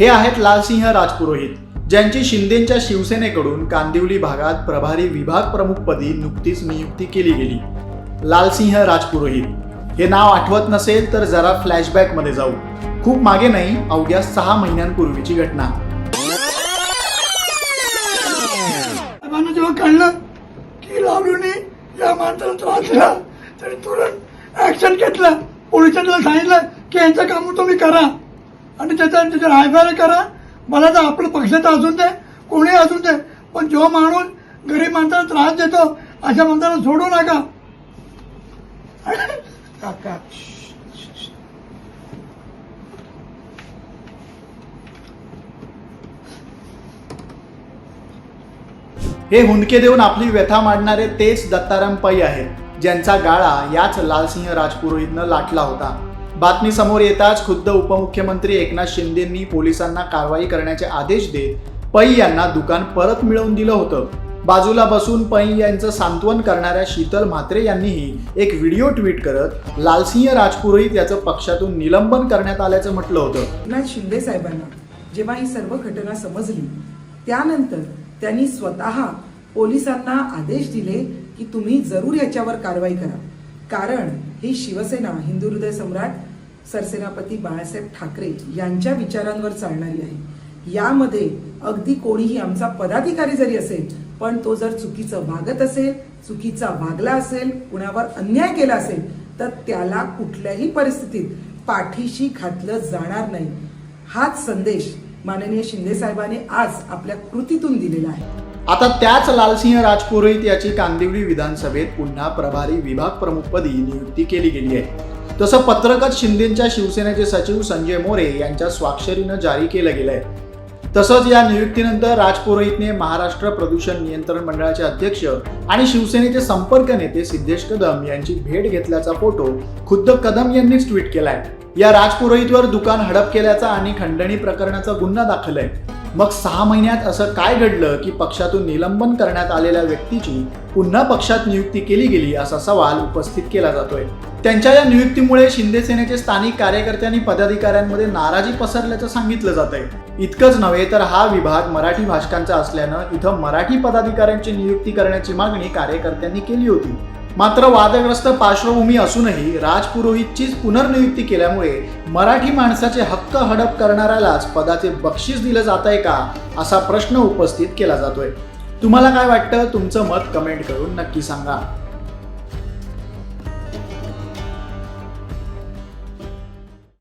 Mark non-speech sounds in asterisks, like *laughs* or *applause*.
हे आहेत लालसिंह राजपुरोहित ज्यांची शिंदेच्या शिवसेनेकडून कांदिवली भागात प्रभारी विभाग प्रमुखपदी नुकतीच नियुक्ती केली गेली. लालसिंह राजपुरोहित. हे नाव आठवत नसेल तर जरा फ्लॅशबॅकमध्ये जाऊ. खूप मागे नाही अवघ्या सहा महिन्यांपूर्वीची घटना. जेव्हा कळलं की लावलूने या माणसाला त्रास दिला तरी तुरंत ऍक्शन घेतलं. पोलिसांना सांगितलं की यांचं काम तुम्ही करा. आणि त्याचा त्याच्या हायफाय करा. मला तर आपलं पक्षाचं असून दे कोणी असून दे पण जो माणूस गरीब माणसाला त्रास देतो अशा माणसाला सोडू नका. *laughs* काका हे हुंडके देऊन आपली व्यथा मांडणारे तेच दत्ताराम पै आहेत ज्यांचा गाळा याच लालसिंह राजपुरोहितनं लाटला होता. बातमी समोर येताच खुद्द उपमुख्यमंत्री एकनाथ शिंदेंनी पोलिसांना कारवाई करण्याचे आदेश देत पै यांना दुकान परत मिळवून दिलं होतं. बाजूला बसून पै यांचं सांत्वन करणाऱ्या शीतल म्हात्रे यांनीही एक व्हिडिओ ट्विट करत लालसिंह राजपुरोहित याचं पक्षातून निलंबन करण्यात आल्याचं म्हटलं होतं. एकनाथ शिंदे साहेबांना जेव्हा ही सर्व घटना समजली त्यानंतर त्यांनी स्वतः पोलिसांना आदेश दिले की तुम्ही जरूर याच्यावर कारवाई करा. कारण ही शिवसेना हिंदू हृदय सम्राट सरसेनापती बाळासाहेब ठाकरे यांच्या विचारांवर चालणारी आहे. यामध्ये अगदी कोणीही आमचा पदाधिकारी जरी असेल पण तो जर चुकीचं वागत असेल चुकीचा वागला असेल कुणावर अन्याय केला असेल तर त्याला कुठल्याही परिस्थितीत पाठीशी घातलं जाणार नाही. हाच संदेश माननीय शिंदे साहेबांनी आज आपल्या कृतीतून दिलेला आहे. आता त्याच लालसिंह राजपुरोहित याची कांदिवली विधानसभेत पुन्हा प्रभारी विभाग प्रमुखपदी नियुक्ती केली गेली आहे. तसं पत्रकच शिंदेच्या शिवसेनेचे सचिव संजय मोरे यांच्या स्वाक्षरीनं जारी केलं गेलंय. तसंच या नियुक्तीनंतर राजपुरोहितने महाराष्ट्र प्रदूषण नियंत्रण मंडळाचे अध्यक्ष आणि शिवसेनेचे संपर्क नेते सिद्धेश कदम यांची भेट घेतल्याचा फोटो खुद्द कदम यांनीच ट्विट केलाय. या राजपुरोहितवर दुकान हडप केल्याचा आणि खंडणी प्रकरणाचा गुन्हा दाखल आहे मग सहा महिन्यात असं काय घडलं की पक्षातून निलंबन करण्यात आलेल्या व्यक्तीची पुन्हा पक्षात नियुक्ती केली गेली असा सवाल उपस्थित केला जातोय. त्यांच्या या नियुक्तीमुळे शिंदे सेनेचे स्थानिक आणि पदाधिकाऱ्यांमध्ये नाराजी पसरल्याचं सांगितलं जात आहे. इतकंच नव्हे तर हा विभाग मराठी भाषकांचा असल्यानं इथं मराठी पदाधिकाऱ्यांची नियुक्ती करण्याची मागणी कार्यकर्त्यांनी केली होती. मात्र वादग्रस्त पार्श्वभूमी असूनही राजपुरोहितचीच पुनर्नियुक्ती केल्यामुळे मराठी माणसाचे हक्क हडप करणाऱ्यालाच पदाचे बक्षीस दिलं जात आहे का असा प्रश्न उपस्थित केला जातोय. तुम्हाला काय वाटतं? तुमचं मत कमेंट करून नक्की सांगा.